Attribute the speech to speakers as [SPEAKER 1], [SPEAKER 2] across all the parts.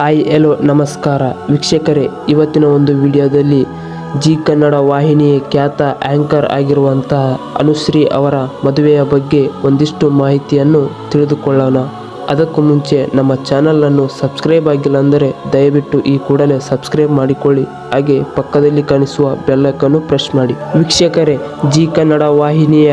[SPEAKER 1] Hi ಎಲೋ ನಮಸ್ಕಾರ. ವೀಕ್ಷಕರೇ, ಇವತ್ತಿನ ಒಂದು ವಿಡಿಯೋದಲ್ಲಿ ಜಿ ಕನ್ನಡ ವಾಹಿನಿಯ ಖ್ಯಾತ ಆಂಕರ್ ಆಗಿರುವಂತಹ ಅನುಶ್ರೀ ಅವರ ಮದುವೆಯ ಬಗ್ಗೆ ಒಂದಿಷ್ಟು ಮಾಹಿತಿಯನ್ನು ತಿಳಿದುಕೊಳ್ಳೋಣ. ಅದಕ್ಕೂ ಮುಂಚೆ ನಮ್ಮ ಚಾನಲನ್ನು ಸಬ್ಸ್ಕ್ರೈಬ್ ಆಗಿಲ್ಲ ಅಂದರೆ ದಯವಿಟ್ಟು ಈ ಕೂಡಲೇ ಸಬ್ಸ್ಕ್ರೈಬ್ ಮಾಡಿಕೊಳ್ಳಿ. ಹಾಗೆ ಪಕ್ಕದಲ್ಲಿ ಕಾಣಿಸುವ ಬೆಲ್ಲಕ್ಕನ್ನು ಪ್ರೆಸ್ ಮಾಡಿ. ವೀಕ್ಷಕರೇ, ಜಿ ಕನ್ನಡ ವಾಹಿನಿಯ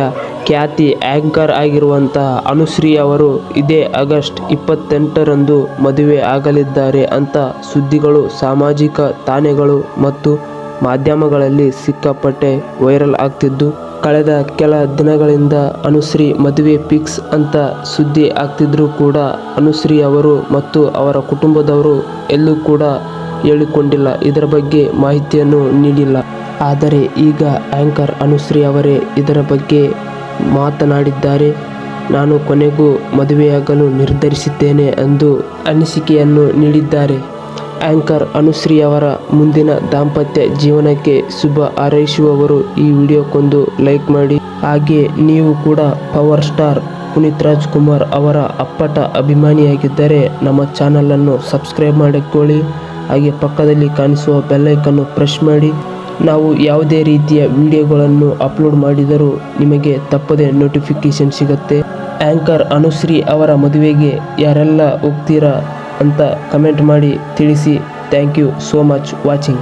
[SPEAKER 1] ಖ್ಯಾತಿ ಆಂಕರ್ ಆಗಿರುವಂತಹ ಅನುಶ್ರೀ ಅವರು, ಇದೇ ಆಗಸ್ಟ್ ಇಪ್ಪತ್ತೆಂಟರಂದು ಮದುವೆ ಆಗಲಿದ್ದಾರೆ ಅಂತ ಸುದ್ದಿಗಳು, ಸಾಮಾಜಿಕ ತಾಣೆಗಳು ಮತ್ತು ಮಾಧ್ಯಮಗಳಲ್ಲಿ ಸಿಕ್ಕಾಪಟ್ಟೆ ವೈರಲ್ ಆಗ್ತಿದ್ದು, ಕಳೆದ ಕೆಲ ದಿನಗಳಿಂದ ಅನುಶ್ರೀ ಮದುವೆ ಪಿಕ್ಸ್ ಅಂತ ಸುದ್ದಿ ಆಗ್ತಿದ್ರೂ ಕೂಡ ಅನುಶ್ರೀ ಅವರು ಮತ್ತು ಅವರ ಕುಟುಂಬದವರು ಎಲ್ಲೂ ಕೂಡ ಹೇಳಿಕೊಂಡಿಲ್ಲ. ಇದರ ಬಗ್ಗೆ ಮಾಹಿತಿಯನ್ನು ನೀಡಿಲ್ಲ. ಆದರೆ ಈಗ ಆಂಕರ್ ಅನುಶ್ರೀ ಅವರೇ ಇದರ ಬಗ್ಗೆ ಮಾತನಾಡಿದ್ದಾರೆ. ನಾನು ಕೊನೆಗೂ ಮದುವೆಯಾಗಲು ನಿರ್ಧರಿಸಿದ್ದೇನೆ ಎಂದು ಅನಿಸಿಕೆಯನ್ನು ನೀಡಿದ್ದಾರೆ. ಆಂಕರ್ ಅನುಶ್ರೀ ಅವರ ಮುಂದಿನ ದಾಂಪತ್ಯ ಜೀವನಕ್ಕೆ ಶುಭ ಹಾರೈಸುವವರು ಈ ವಿಡಿಯೋಕ್ಕೊಂದು ಲೈಕ್ ಮಾಡಿ. ಹಾಗೆ ನೀವು ಕೂಡ ಪವರ್ ಸ್ಟಾರ್ ಪುನೀತ್ ರಾಜ್ಕುಮಾರ್ ಅವರ ಅಪ್ಪಟ ಅಭಿಮಾನಿಯಾಗಿದ್ದರೆ ನಮ್ಮ ಚಾನಲನ್ನು ಸಬ್ಸ್ಕ್ರೈಬ್ ಮಾಡಿಕೊಳ್ಳಿ. ಹಾಗೆ ಪಕ್ಕದಲ್ಲಿ ಕಾಣಿಸುವ ಬೆಲ್ಲೈಕನ್ನು ಪ್ರೆಸ್ ಮಾಡಿ. ನಾವು ಯಾವುದೇ ರೀತಿಯ ವಿಡಿಯೋಗಳನ್ನು ಅಪ್ಲೋಡ್ ಮಾಡಿದರೂ ನಿಮಗೆ ತಪ್ಪದೆ ನೋಟಿಫಿಕೇಶನ್ ಸಿಗುತ್ತೆ. ಆಂಕರ್ ಅನುಶ್ರೀ ಅವರ ಮದುವೆಗೆ ಯಾರೆಲ್ಲ ಹೋಗ್ತೀರಾ ಅಂತ ಕಮೆಂಟ್ ಮಾಡಿ ತಿಳಿಸಿ. Thank you so much watching